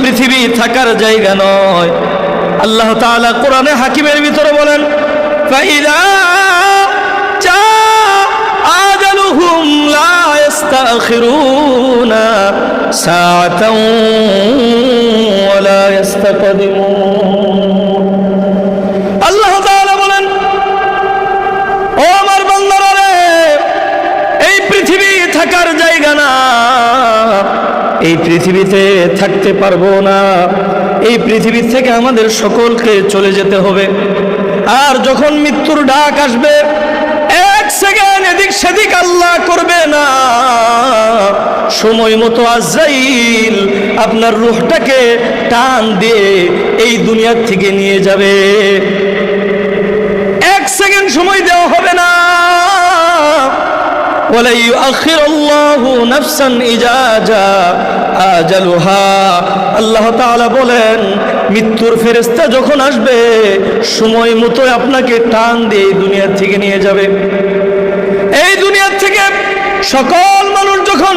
পৃথিবী থাকার জায়গা নয় আল্লাহ তাআলা কোরআনে হাকিমের ভিতরে বলেন ফাইদা جاء أجلهم لا يستأخرون ساعة ولا يستقدمون আল্লাহ তাআলা বলেন ও আমার বান্দারা রে এই পৃথিবী থাকার জায়গা না এই পৃথিবীতে থাকতে পারব না। এই পৃথিবী থেকে আমাদের সকলকে চলে যেতে হবে। আর যখন মৃত্যুর ডাক আসবে, এক সেকেন্ড এদিক সেদিক আল্লাহ করবে না। সময় মতো আজরাইল আপনার রুহটাকে টান দিয়ে এই দুনিয়ার থেকে নিয়ে যাবে। ولا يؤخر الله نفسا إذا جاء আজালুহা আল্লাহ তাআলা বলেন মৃত্যুর ফেরেশতা যখন আসবে সময় মতো আপনাকে টান দিয়ে এই দুনিয়া থেকে নিয়ে যাবে এই দুনিয়া থেকে সকল মানুষ যখন